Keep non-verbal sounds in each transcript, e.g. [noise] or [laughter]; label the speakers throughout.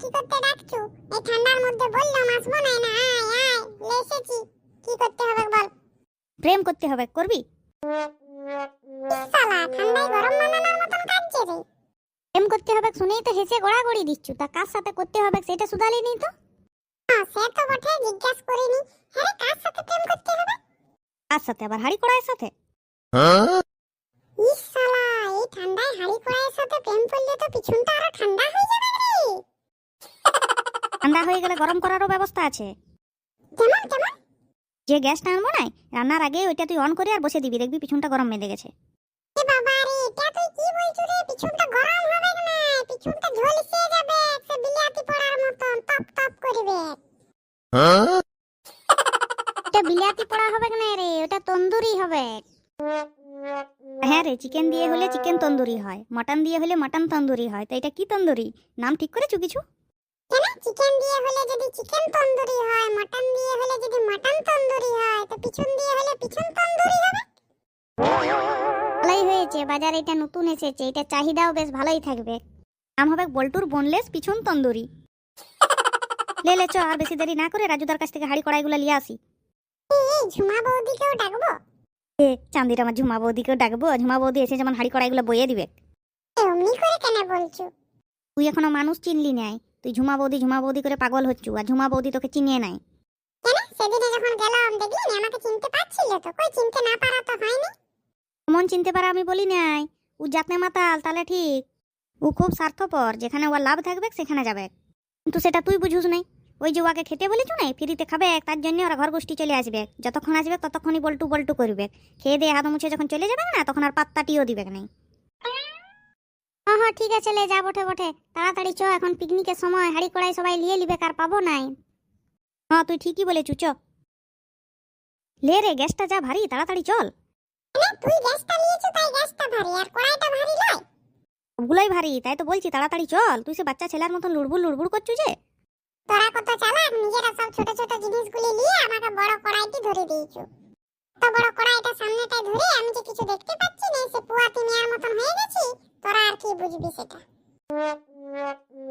Speaker 1: কি করতে ডাকছু? এই ঠান্ডার মধ্যে বললাম আসব না না আয় আয় এসেছি। কি করতে হবে বল?
Speaker 2: প্রেম করতে হবে করবি?
Speaker 1: ইস শালা ঠান্ডায় গরম মতন কাঁদছে রে।
Speaker 2: প্রেম করতে হবে শুনেই তো হেসে গোড়াগড়ি দিচ্ছু। তা কার সাথে করতে হবে সেটা সুদালি নি তো?
Speaker 1: হ্যাঁ, সে তো বটে জিজ্ঞাসা করিনি। হ্যাঁ কার সাথে প্রেম করতে হবে?
Speaker 2: কার সাথে? আবার হাড়ি কড়াইয়ের সাথে?
Speaker 1: ইস শালা এই ঠান্ডায় হাড়ি কড়াইয়ের সাথে প্রেম করলে তো পিছনটা আরও ঠান্ডা হয়ে যাবে।
Speaker 2: ঠান্ডা হয়ে গেলে গরম করারও ব্যবস্থা আছে।
Speaker 1: কেমন কেমন?
Speaker 2: যে গ্যাসটা আনব না রান্নার আগে ওইটা তুই অন করে আর বসে দিবি দেখবি পিছনটা গরম মেদে গেছে।
Speaker 1: এ বাবা রে এটা তুই কি বলছু রে? পিছনটা গরম হবে না? পিছনটা ঝলসে যাবে সে বিলাতি পড়ার মতন টপ টপ করবে।
Speaker 2: এটা বিলাতি পোড়া হবে না রে ওটা তন্দুরি হবে। হ্যাঁ রে চিকেন দিয়ে হলে চিকেন তন্দুরি হয় মটন দিয়ে হলে মটন তন্দুরি হয় তো এটা কি তন্দুরি? নাম ঠিক করেছ কিছু?
Speaker 1: কেন? চিকেন দিয়ে হলে যদি চিকেন তন্দুরি হয় মটন দিয়ে হলে যদি মটন তন্দুরি হয় তো পিছন দিয়ে হলে পিছন তন্দুরি হবে?
Speaker 2: ভালোই হয়েছে বাজারে এটা নতুন এসেছে এটা চাহিদাও বেশ ভালোই থাকবে। নাম হবে বল্টুর বোনলেস পিছন তন্দুরি। [laughs] লে লে চ আর বেশি দেরি না করে রাজুদার কাছ থেকে হাড়ি কড়াইগুলো নিয়ে আসি।
Speaker 1: এই, ঝুমা বৌদিকেও ডাকবো?
Speaker 2: এ চান্দির আমার ঝুমা বৌদিকেও ডাকবো ঝুমা বৌদি এসে যেমন হাড়ি কড়াইগুলো বইয়ে দিবে।
Speaker 1: অমনি করে কেন বলছু?
Speaker 2: তুই এখনও মানুষ চিনলি নাই। তুই ঝুমা বৌদি ঝুমা বৌদি করে পাগল হচ্ছু আর ঝুমা বৌদি তোকে চিনিয়ে নাই।
Speaker 1: কেন? সেদিনে যখন গেলাম দেখলি না আমাকে চিনতে পারছিল তো? কই চিনতে না পারা তো হয়নি।
Speaker 2: মন চিনতে পারা আমি বলি নাই। ও জাতনে মাতাল তাহলে ঠিক। ও খুব স্বার্থপর যেখানে ওর লাভ থাকবে সেখানে যাবে। কিন্তু সেটা তুই বুঝুস নাই। ওই যে ওকে খেতে বলেছু নাই ফ্রিতে খাবে তার জন্য ওরা ঘর গোষ্ঠী চলে আসবে। যতক্ষণ আসবে ততক্ষণই বল্টু বল্টু করবে। খেয়ে দিয়ে হাত মুছে যখন চলে যাবে না তখন আর পাত্তাটিও দিবে নাই। হ্যাঁ ঠিক আছে লে যা বটে বটে। তাড়াতাড়ি চ এখন পিকনিকের সময় হাড়ি কড়াই সবাই লিয়ে লিবে কার পাবো নাই। হ্যাঁ তুই ঠিকই বলেছু চ। লে রে গ্যাসটা যা ভারী তাড়াতাড়ি চল।
Speaker 1: তুই গ্যাসটা নিয়েছো তাই গ্যাসটা ভারী আর কড়াইটা ভারী নয়।
Speaker 2: সবগুলোই ভারী তাই তো বলছি তাড়াতাড়ি চল। তুই সে বাচ্চা ছেলের মতন লুড়বুড় লুড়বুড় করছু যে?
Speaker 1: তোরা কত চালাক নিজেরা সব ছোট ছোট জিনিসগুলি নিয়ে আমাকে বড় কড়াইটি ধরে দিয়েছ। তো বড় কড়াইটা সামনেটায় ধরে আমি যে কিছু দেখতে পাচ্ছি না সে পুয়া তিমিয়ার মতন হয়ে গেছি তোরা আর কি বুঝবি সেটা?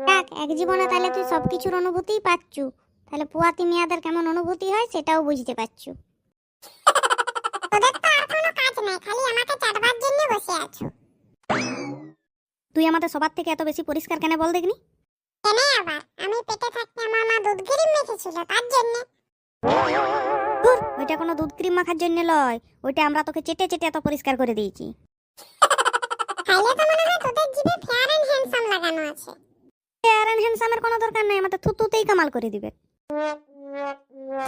Speaker 2: দেখ এক জীবনে তাহলে তুই সবকিছুর অনুভূতিই পাচ্ছু। তাহলে পুয়াতি মিয়াদের কেমন অনুভূতি হয় সেটাও বুঝতে পারছু।
Speaker 1: তোদের তো আর কোনো কাজ নাই খালি আমাকে চাটবার জন্য বসে আছো।
Speaker 2: তুই আমাদের সবার থেকে এত বেশি পরিষ্কার কেন বল দেখনি?
Speaker 1: কেন আবার? আমি পেটে থাকতে আমার মা দুধ মেখেছিল তার জন্য।
Speaker 2: ওইটা কোনো দুধ ক্রিম মাখার জন্য লয় ওইটা আমরা তোকে চেটে চেটে এত পরিষ্কার করে দিয়েছি।
Speaker 1: খাইলে তো মনে হয় তোদের জিভে ফেয়ার এন্ড হ্যান্ডসাম লাগানো আছে।
Speaker 2: ফেয়ার অ্যান্ড হ্যান্ডসামের কোনো দরকার নাই আমাদের থুতুতেই কামাল করে দিবে।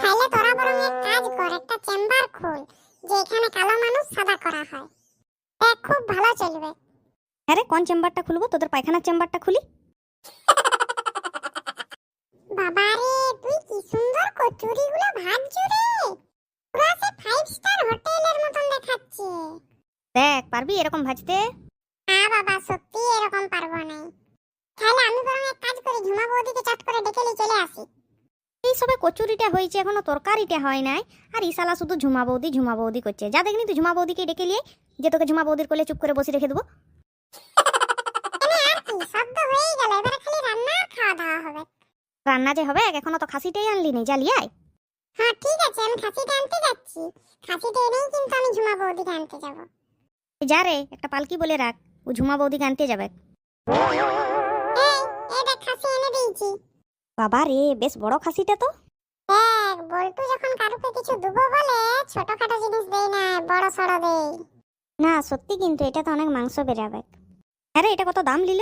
Speaker 1: খাইলে তোরা বরং এক কাজ কর একটা চেম্বার খোল যে এখানে কালো মানুষ সাদা করা হয়। দেখ খুব ভালো চলবে।
Speaker 2: হ্যাঁ রে কোন চেম্বারটা খুলবো? তোদের পায়খানার চেম্বারটা খুলি।
Speaker 1: বাবারে তুই কি সুন্দর কচুরিগুলো ভাজছো রে! পুরো সে ফাইভ স্টার হোটেলের মতন দেখাচ্ছে।
Speaker 2: দেখ পারবি এরকম ভাজতে?
Speaker 1: বাবা সত্যি এরকম পারব না তাহলে আমি বরং এক কাজ করি ঝুমা বৌদিকে চট করে ডেকে নিয়ে চলে আসি।
Speaker 2: এই সবে কচুরিটা হয়েছে এখনও তরকারিটা হয় নাই। আর ইসালা শুধু ঝুমা বৌদি ঝুমা বৌদি করছে। যা দেখনি তুই ঝুমা বৌদিকে ডেকে নিয়ে যে তোকে ঝুমা বৌদির কোলে চুপ করে বসে রেখে দেবো।
Speaker 1: রান্না খাওয়া দাওয়া হবে।
Speaker 2: রান্না যে হবে এখনও তো খাসিটাই আনলি নি আয়।
Speaker 1: হ্যাঁ ঠিক আছে আমি খাসিটা আনতে যাচ্ছি। খাসিটা এনেই কিন্তু আমি ঝুমা বৌদিকে আনতে যাব।
Speaker 2: যা রে একটা পালকি বলে রাখ। ও ঝুমা বৌদিকে আনতে যাবে। বাবা রে বেশ বড় খাসিটা তো।
Speaker 1: দেখ বল্টু যখন কারুকে কিছু দেবো বলে ছোটখাটো জিনিস দেই না বড় সড়ো দেই
Speaker 2: না সত্যি কিন্তু এটা তো অনেক মাংস বেরাবে আরে এটা কত দাম নিল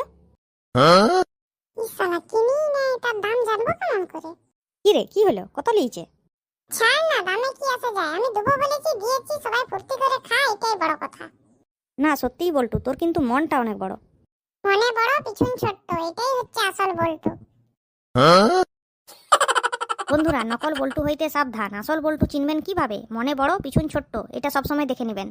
Speaker 1: ইসালা কিনি নাই তার দাম জানব কেমন করে?
Speaker 2: কি রে কি হলো? কত লিয়েছে?
Speaker 1: ছাড় না দামে কি আসে যায়? আমি দেবো বলেছি দিয়েছি সবাই ফুর্তি করে খায় বড়
Speaker 2: না সত্যিই বলটু তোর কিন্তু মনটা অনেক বড়।
Speaker 1: মনে বড় পিছন ছোট্ট এটাই হচ্ছে আসল বল্টু।
Speaker 2: বন্ধুরা নকল বল্টু হইতে সাবধান। আসল বল্টু চিনবেন কীভাবে? মনে বড় পিছন ছোট্ট এটা সবসময় দেখে নেবেন।